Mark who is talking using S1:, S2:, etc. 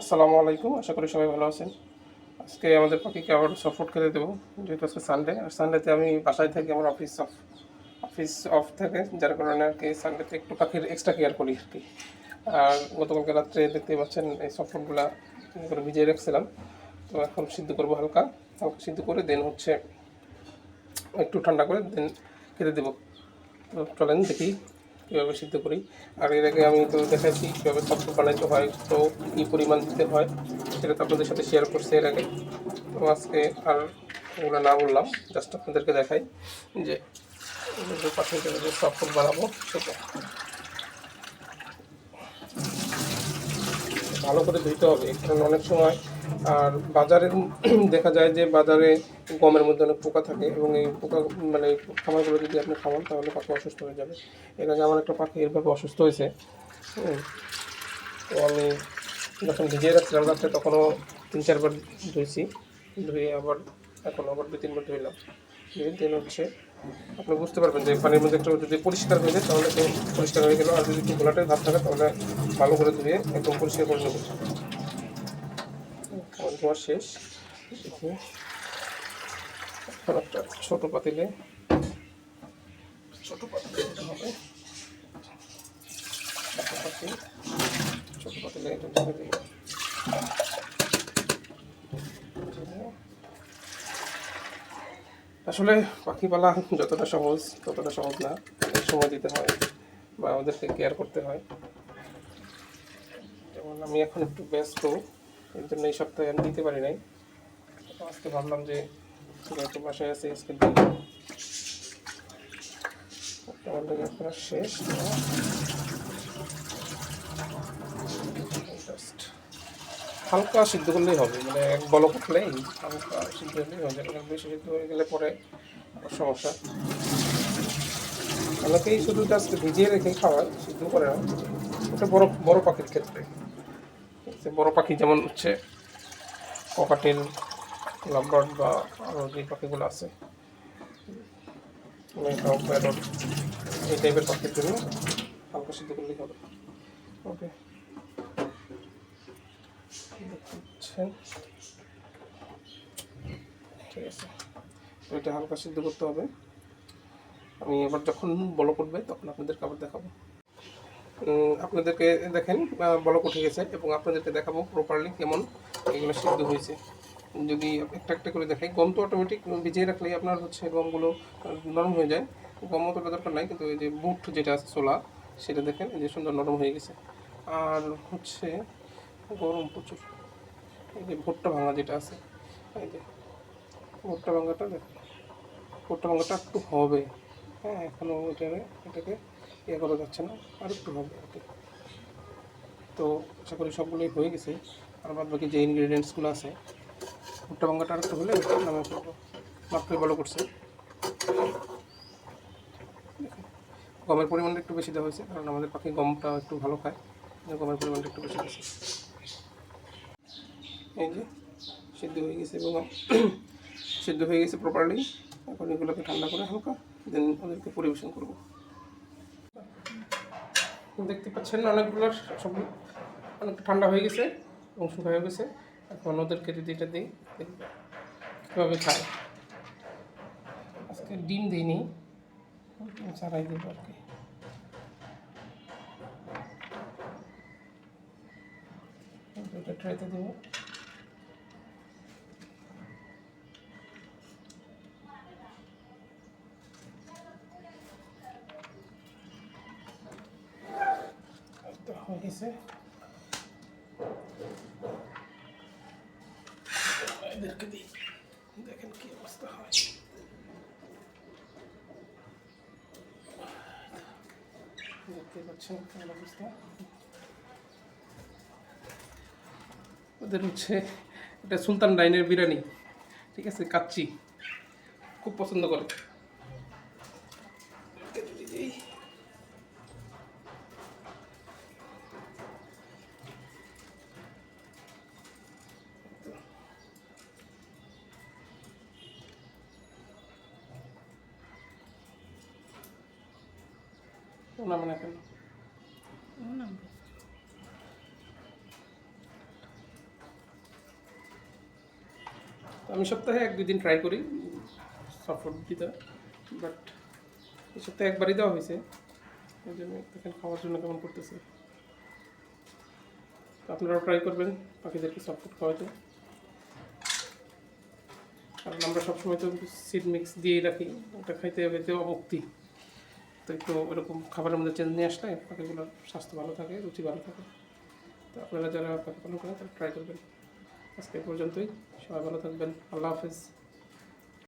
S1: আসসালামু আলাইকুম, আশা করি সবাই ভালো আছেন। আজকে আমাদের পাখিকে আবার সফট খেতে দেবো? যেহেতু আজকে সানডে আর সানডেতে আমি বাসায় থাকি, আমার অফিস অফ অফিস অফ থাকে, যার কারণে আর কি সানডেতে একটু পাখির এক্সট্রা কেয়ার করি আর কি। আর গতকালকে রাত্রে দেখতে পাচ্ছেন, এই সফটগুলা করে ভিজিয়ে রাখছিলাম। তো এখন সিদ্ধ করব হালকা হালকা সিদ্ধ করে দেন হচ্ছে একটু ঠান্ডা করে দেন খেতে দেবো। তো চলেন দেখি কীভাবে সিদ্ধ করি? আর এর আগে আমি তো দেখাচ্ছি কীভাবে সফট বানাইতে হয়, তো কী পরিমাণ দিতে হয়, সেটা তো আপনাদের সাথে শেয়ার করছি এর আগে। তো আজকে আর ওগুলো না বললাম জাস্ট আপনাদেরকে দেখাই যে পাশে যে সফট বানাবো, সেটা। ভালো করে ধুইতে হবে, কারণ অনেক সময় আর বাজারে দেখা যায় যে বাজারে গমের মধ্যে অনেক পোকা থাকে এবং এই পোকা মানে খাবারগুলো যদি আপনি খাওয়ান তাহলে পাখি অসুস্থ হয়ে যাবে। এর আগে আমার একটা পাখি এরভাবে অসুস্থ হয়েছে। তো আমি যখন ভিজিয়ে রাখছিলাম রাত্রে তখনও তিন চারবার ধুয়েছি ধুয়ে আবার এখন আবার দু তিনবার ধুইলাম। দিন হচ্ছে, আপনি বুঝতে পারবেন যে পানির মধ্যে একটু যদি পরিষ্কার হয়ে যায় তাহলে পরিষ্কার হয়ে গেল। আর যদি একটু গোলাটাই ভাব থাকে তাহলে ভালো করে ধুয়ে একদম পরিষ্কার করে নেব। ধোয়া শেষ। দেখি। একটা ছোটো পাতিলে। ছোটো পাতিলে হবে। ছোটো পাতিল। ছোটো আসলে পাখি পালা যতটা সহজ, ততটা সহজ না। সময় দিতে হয় বা ওদেরকে কেয়ার করতে হয়। যেমন আমি এখন একটু ব্যস্ত। এর জন্য এই সপ্তাহে আমি দিতে পারি নাই। আজকে ভাবলাম যে যেহেতু বাসায় আছে, আজকে শেষ হালকা সিদ্ধ করলেই হবে মানে এক বলক উঠলেই হালকা সিদ্ধ হয়ে যাবে বেশি সিদ্ধ হয়ে গেলে পরে সমস্যা। অনেকেই শুধু জাস্ট ভিজিয়ে রেখে খাওয়ায় সিদ্ধ করে না ওটা বড় বড় পাখির ক্ষেত্রে। যে বড় পাখি যেমন হচ্ছে ককাটেল লাভবার্ড বা আরও যে পাখিগুলো আছে। এই টাইপের পাখির জন্য হালকা সিদ্ধ করলেই হবে। ওকে ঠিক আছে। তো এটা হালকা সিদ্ধ করতে হবে। আমি এবার যখন বলো করবে তখন আপনাদেরকে আবার দেখাবো। আপনাদেরকে দেখেন বলক উঠে গেছে এবং আপনাদেরকে দেখাবো প্রপারলি কেমন এগুলো সিদ্ধ হয়েছে। যদি একটা একটা করে দেখাই, গম তো অটোমেটিক ভিজিয়ে রাখলেই আপনার হচ্ছে গমগুলো নরম হয়ে যায়। গম অতটা দরকার নাই, কিন্তু এই যে বুট যেটা আছে, ছোলা, সেটা দেখেন যে সুন্দর নরম হয়ে গেছে। আর হচ্ছে গরম প্রচুর। এই যে ভুট্টা ভাঙা যেটা আছে, এই যে ভুট্টা ভাঙাটা দেখেন। ভুট্টা ভাঙাটা একটু হবে। হ্যাঁ এখনও এটাকে এটাকে ইয়ে করা যাচ্ছে না আর একটু হবে আর কি তো আশা করি সবগুলোই হয়ে গেছে। আর বাদ বাকি যে ইনগ্রিডিয়েন্টসগুলো আছে, ভুট্টা ভাঙাটা আর একটু হলে নামে ফেলব মাত্রই ভালো করছে। গমের পরিমাণটা একটু বেশি দেওয়া হয়েছে, কারণ আমাদের পাখি গমটা একটু ভালো খায় গমের পরিমাণটা একটু বেশি দিয়েছে। এই যে, সিদ্ধ হয়ে গেছে এবং সিদ্ধ হয়ে গেছে প্রপারলি এখন এগুলোকে ঠান্ডা করে হালকা দেন ওদেরকে পরিবেশন করব। দেখতে পাচ্ছেন অনেকগুলোর সব অনেক ঠান্ডা হয়ে গেছে এবং শুকা হয়ে গেছে। এখন ওদেরকে যদি এটা দিই কীভাবে খায়। আজকে ডিম দিইনি ছাড়াই দেবো আর কি। এটা ট্রাইতে দেবো। হয়ে অবস্থা হয়। দেখতে পাচ্ছেন অবস্থা? ওদের হচ্ছে এটা সুলতান ডাইনের বিরিয়ানি। ঠিক আছে, কাচ্চি। খুব পছন্দ করে। নাম না কেন আমি সপ্তাহে এক দুই দিন ট্রাই করি সফট দিতে বাট এই সপ্তাহে একবারই দেওয়া হয়েছে। এই জন্য দেখেন খাওয়ার জন্য কেমন করতেছে। আপনারাও ট্রাই করবেন পাখিদেরকে সফট খাওয়াতে। কারণ আমরা সবসময় তো সিড মিক্স দিয়েই রাখি ওটা খাইতে খাইতে অমুক্তি। তো একটু ওরকম খাবারের মধ্যে চেঞ্জ নিয়ে আসলে পাখিগুলোর স্বাস্থ্য ভালো থাকে, রুচি ভালো থাকে। তো আপনারা যারা পাখি পালন করেন তারা ট্রাই করবেন। আজকে পর্যন্তই। সবাই ভালো থাকবেন। আল্লাহ হাফেজ।